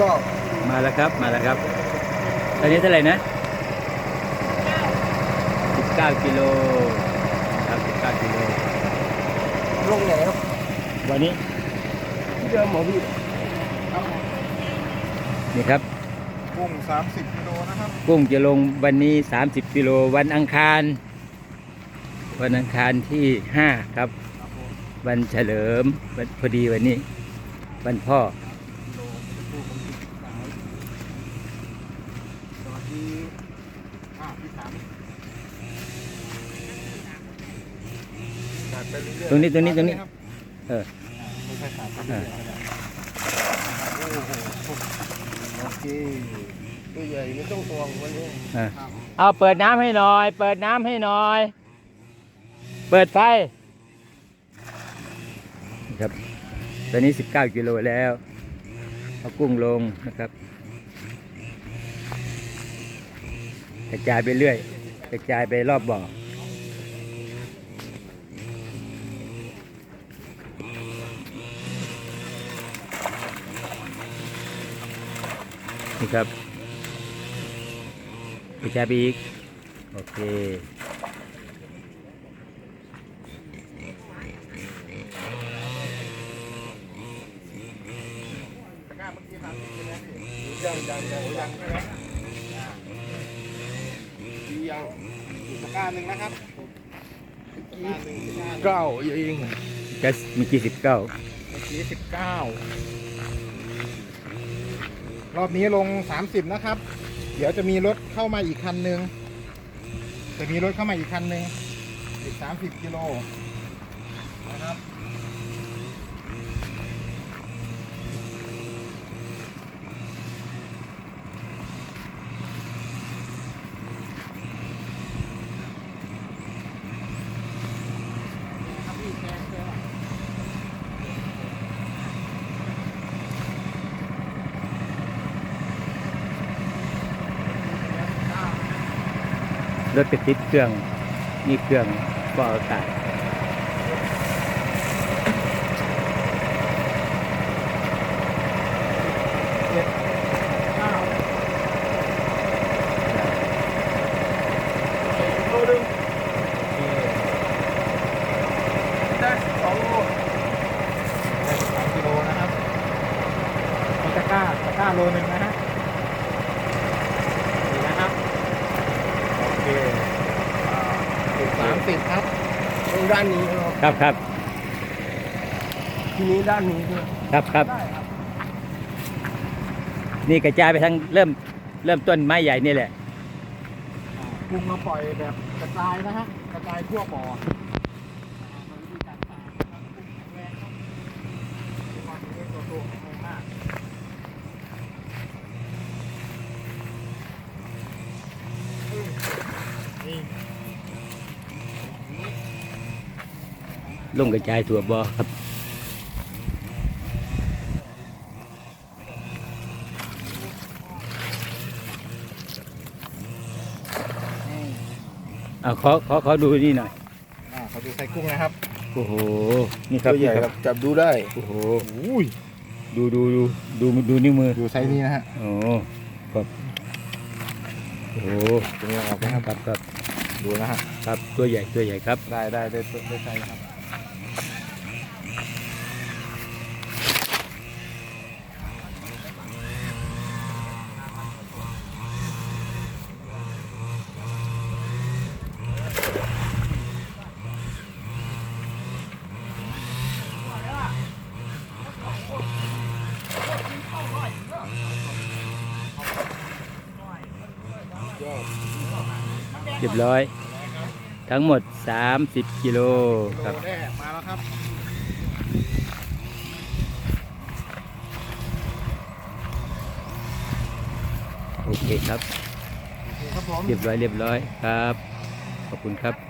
ก็มาแล้วครับมาแล้วครับ ตอนนี้เท่าไหร่นะ 19 กิโลครับ19กิโลลงไหนครับ วันนี้ที่เดิมเหรอพี่นี่ครับ กุ้ง 30 กิโลนะครับ กุ้งจะลงวันนี้ 30 กิโลวันอังคาร วันอังคารที่ 5 ครับครับผมวันเฉลิมวันพอดีวันนี้ วันพ่อ กิโลกุ้งผมติดสายสวัสดี อ่าพี่สามจัดไปเรื่อยๆตรงนี้ตรงนี้ตรงนี้ ครับเออ ไม่ใช่สามไปเรื่อยๆก็ได้โอ้โหโอเคตัวใหญ่ไม่ต้องตวงวันนี้อะครับเอาเปิดน้ำให้หน่อย เปิดน้ำให้หน่อย เปิดไฟ ครับ ตอนนี้ 19 กิโลแล้ว เอากุ้งลงนะครับ กระจายไปเรื่อย กระจายไปรอบบ่อนี่ครับกระจายไปอีก โอเคยังยังยังยังใช่ไหมดียังอีก ตะกร้าหนึ่งนะครับตะกร้าหนึ่งตะกร้าเก้าเองจะมีกี่สิบเก้าเมื่อกี้สิบเก้ารอบนี้ลงสามสิบนะครับ เดี๋ยวจะมีรถเข้ามาอีกคันหนึ่งจะมีรถเข้ามาอีกคันหนึ่งอีกสามสิบกิโลนะครับ รถไปติดเครื่องนี่เครื่องฟอกอากาศเก้าโลนึ่งได้สิบสองโลได้สิบสามโลนะครับมีตะก้าตะก้าโลหนึ่งนะฮะนี่นะครับโอเค สิบสามสิบครับตรงด้านนี้ครับครับทีนี้ด้านนี้ด้วยครับครับ ได้ครับนี่กระจายไปทั้งเริ่มเริ่มต้นไม้ใหญ่นี่แหละกุ้งมาปล่อยแบบกระจายนะฮะกระจายทั่วบ่อนี่ ลงกระจายถั่วบอครับเอาขอขอขอดูนี่หน่อยอ่าเขาดูใส่กุ้งนะครับ โอ้โหนี่ครับตัวใหญ่นี่ครับจับดูได้โอ้โหอุ้ยดูดูดูดูดูนิ้วมือดูไซส์นี้นะฮะโอ้ครับโอ้โหตรงนี้ออกคนะครัรับบครับครับดูนะฮะครับตัวใหญ่ตัวใหญ่ครับ ได้ได้ได้ได้ไซส์ครับ เรียบร้อย ทั้งหมด 30 กิโลครับโลแรกมาแล้วครับโอเคครับครับผมเรียบร้อยเรียบร้อยครับ ขอบคุณครับ